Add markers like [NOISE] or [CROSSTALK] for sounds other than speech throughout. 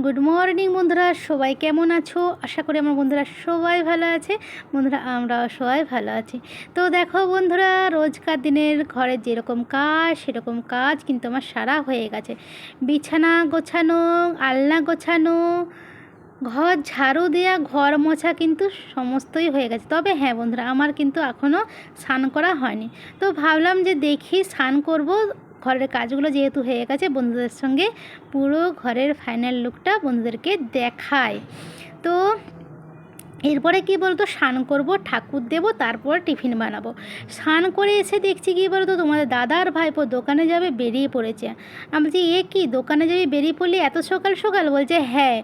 Good morning বন্ধুরা। সবাই কেমন আছো? আশা করি আমার বন্ধুরা সবাই ভালো আছে। বন্ধুরা আমরা সবাই ভালো আছি। তো দেখো বন্ধুরা, রোজকার দিনের ঘরে যেরকম কাজ, সেরকম কাজ কিন্তু আমার সারা হয়ে গেছে। বিছানা গোছানো, আলনা গোছানো, ঘর ঝাড়ু দেওয়া ঘর মোছা কিন্তু সমস্তই হয়ে গেছে। তবে হ্যাঁ বন্ধুরা, আমার কিন্তু এখনও স্নান করা হয়নি। তো ভাবলাম যে দেখি স্নান করব ঘরের কাজগুলো যেহেতু হয়ে গেছে বন্ধুদের সঙ্গে পুরো ঘরের ফাইনাল লুকটা বন্ধুদেরকে দেখায়। তো এরপরে কি বলতো, স্নান করব, ঠাকুর দেবো, তারপর টিফিন বানাবো। স্নান করে এসে দেখছি কি বলতো, তোমাদের দাদা দাদার ভাইপো দোকানে যাবে, বেরিয়ে পড়েছে। আমি বলছি, এ কি, দোকানে যাবে, বেরিয়ে পড়লি এত সকাল সকাল? বলছে হ্যাঁ।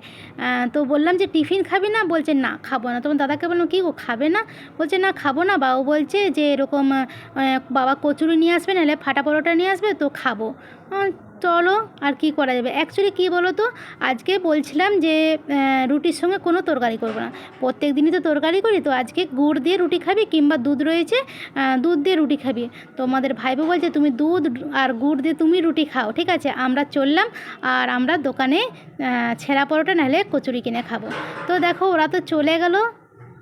তো বললাম যে, টিফিন খাবি না? বলছে, না, খাব না। তোমার দাদাকে বললাম, কি গো, খাবে না? বলছে, না, খাব না। বাবু বলছে যে, এরকম বাবা কচুরি নিয়ে আসবে, নাহলে ফাটা পরোটা নিয়ে আসবে, তো খাব। চলো আর কি করা যাবে? অ্যাকচুয়ালি কী বলো তো আজকে বলছিলাম যে রুটির সঙ্গে কোনো তরকারি করব না। প্রত্যেক দিনই তো তরকারি করি, তো আজকে গুড় দিয়ে রুটি খাবি কিংবা দুধ রয়েছে দুধ দিয়ে রুটি খাবি। তোমাদের ভাইবো বলছে, তুমি দুধ আর গুড় দিয়ে তুমি রুটি খাও। ঠিক আছে, আমরা চললাম আর আমরা দোকানে ছেঁড়া পরোটা নাহলে কচুরি কিনে খাব। তো দেখো, ওরা তো চলে গেল।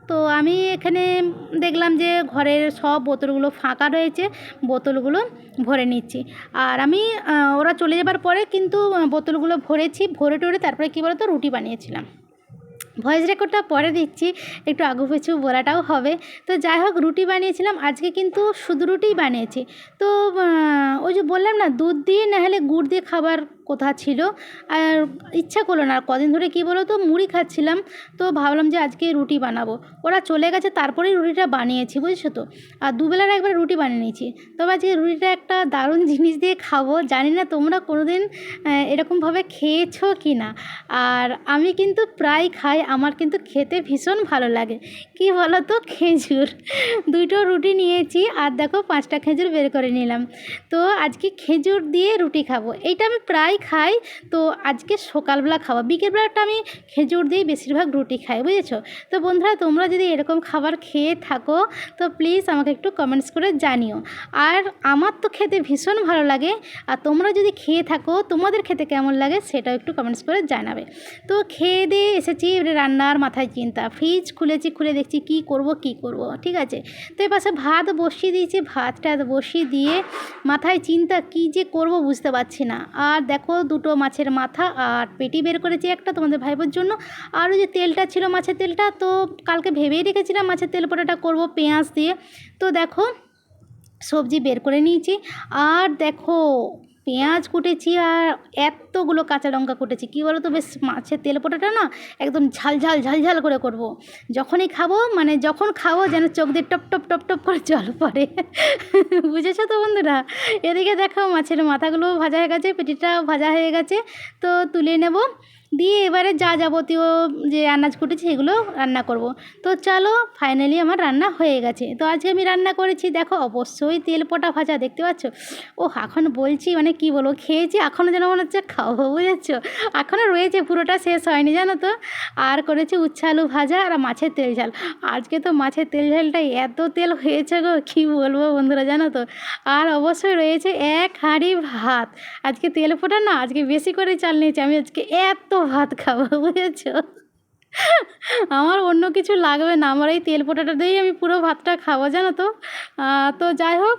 তো আমি এখানে দেখলাম যে ঘরের সব বোতলগুলো ফাঁকা রয়েছে, বোতলগুলো ভরে নিচ্ছি। আর আমি ওরা চলে যাবার পরে কিন্তু বোতলগুলো ভরেছি, ভরে টরে তারপরে কী বলতো, রুটি বানিয়েছিলাম। ভয়েস রেকর্ডটা পরে দিচ্ছি, একটু আগু পিছু বলাটাও হবে। তো যাই হোক, রুটি বানিয়েছিলাম, আজকে কিন্তু শুধু রুটিই বানিয়েছি। তো ওই যে বললাম না, দুধ দিয়ে না হলে গুড় দিয়ে খাবার কথা ছিল? আর ইচ্ছা করল না। আর কদিন ধরে কী বলো তো মুড়ি খাচ্ছিলাম। তো ভাবলাম যে আজকে রুটি বানাবো। ওরা চলে গেছে তারপরেই রুটিটা বানিয়েছি বুঝছ তো? আর দুবেলার একবার রুটি বানিয়ে নিয়েছি। তবে আজকে রুটিটা একটা দারুণ [LAUGHS] জিনিস দিয়ে খাব। জানি না তোমরা কোনোদিন আহ, এরকমভাবে খেয়েছো কি না আর আমি কিন্তু প্রায় খাই। আমার কিন্তু খেতে ভীষণ ভালো লাগে। কি বলো তো খেজুর। [LAUGHS] দুটো রুটি নিয়েছি। আর দেখো পাঁচটা খেজুর বের করে নিলাম। তো আজকে খেজুর দিয়ে রুটি খাব। এইটা আমি প্রায় খাই তো আজকে সকালবেলা খাব বিকেলবেলাটা আমি খেজুর দিয়ে বেশিরভাগ রুটি খাই, বুঝেছ? তো বন্ধুরা, তোমরা যদি এরকম খাবার খেয়ে থাকো, তো প্লিজ আমাকে একটু কমেন্টস করে জানিও। আর আমার তো খেতে ভীষণ ভালো লাগে, আর তোমরা যদি খেয়ে থাকো, তোমাদের খেতে কেমন লাগে সেটাও একটু কমেন্টস করে জানাবে। তো খেয়ে দিয়ে এসেছি রান্নার মাথায় চিন্তা। ফ্রিজ খুলেছি, খুলে দেখছি কি করব কি করব, ঠিক আছে? তো এ পাশে ভাত বসিয়ে দিয়েছি, ভাতটা বসিয়ে দিয়ে মাথায় চিন্তা কি যে করব বুঝতে পারছি না। আর দেখো দুটো মাছের মাথা আর পেটি বের করেছি একটা তোমাদের ভাইবোর জন্য। আর ওই যে তেলটা ছিল মাছের তেলটা, তো কালকে ভেবেই রেখেছিলাম মাছের তেল পোড়াটা করব পেঁয়াজ দিয়ে। তো দেখো সবজি বের করে নিয়েছি। আর দেখো পেঁয়াজ কুটেছি আর এতগুলো কাঁচা লঙ্কা কুটেছি। কী বলো তো বেশ মাছের তেল পোটাটা না একদম ঝালঝাল ঝালঝাল ঝাল ঝাল করে করব। যখনই খাব মানে যখন খাব যেন চোখ দিয়ে টপ টপ টপ টপ করে জল পড়ে। বুঝেছ তো বন্ধুরা? এদিকে দেখো মাছের মাথাগুলো ভাজা হয়ে গেছে, পেটিটাও ভাজা হয়ে গেছে। তো তুলে নেব। দিয়ে এবারে যা যাবতীয় যে আনাজ কুটেছি সেগুলো রান্না করব। তো চলো ফাইনালি আমার রান্না হয়ে গেছে। তো আজকে আমি রান্না করেছি, দেখো অবশ্যই তেল পোটা ভাজা, দেখতে পাচ্ছ? ও এখন বলছি মানে কি বলব, খেয়েছি এখনও যেন মনে হচ্ছে খাব বুঝেছ? এখনও রয়েছে, পুরোটা শেষ হয়নি, জানো তো? আর করেছি উচ্ছে আলু ভাজা আর মাছের তেল ঝাল। আজকে তো মাছের তেল ঝালটা এত তেল হয়েছে গো, কী বলব বন্ধুরা, জানো তো? আর অবশ্যই রয়েছে এক হাঁড়ি ভাত। আজকে তেল ফোটা না আজকে বেশি করে চাল নিয়েছি, আমি আজকে এত ভাত খাব, বুঝেছ? আমার অন্য কিছু লাগবে না। আমার এই তেল পোটাটা দিয়েই আমি পুরো ভাতটা খাব, জানো তো? তো যাই হোক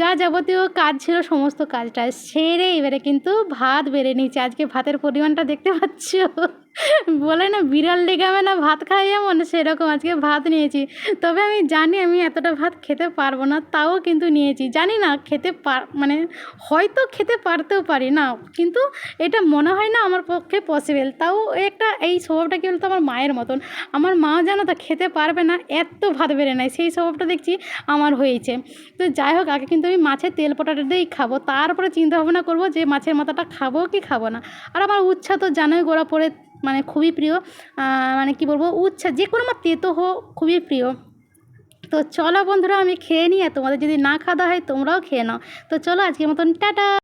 যা যাবতীয় কাজ ছিল, সমস্ত কাজটা সেরে এবারে কিন্তু ভাত বেড়ে নিয়েছি। আজকে ভাতের পরিমাণটা দেখতে পাচ্ছ? বলে না, বিড়াল লেগামে না, ভাত খাই এমন? সেরকম আজকে ভাত নিয়েছি। তবে আমি জানি আমি এতটা ভাত খেতে পারব না, তাও কিন্তু নিয়েছি। জানি না, খেতে পার মানে হয়তো খেতে পারতেও পারি না, কিন্তু এটা মনে হয় না আমার পক্ষে পসিবল তাও একটা এই স্বভাবটা কি বলতো? আমার মায়ের মতন। আমার মা জানো তো খেতে পারবে না, এত ভাত বেড়ে নেয়। সেই স্বভাবটা দেখছি আমার হয়েছে। তো যাই হোক, আগে কিন্তু আমি মাছের তেল পটাটা দিয়েই খাব। তারপরে চিন্তা ভাবনা করব যে মাছের মাথাটা খাব কি খাব না। আর আমার উচ্ছা তো জানোই গোড়া পড়ে মানে খুবই প্রিয়। মানে কি বলব, উচ্ছা যে কোনো আমার তেতো হোক, খুবই প্রিয়। তো চলো বন্ধুরা, আমি খেয়ে নিই তোমাদের যদি না খাওয়া হয় তোমরাও খেয়ে নাও। তো চলো, আজকের মতন, টাটা!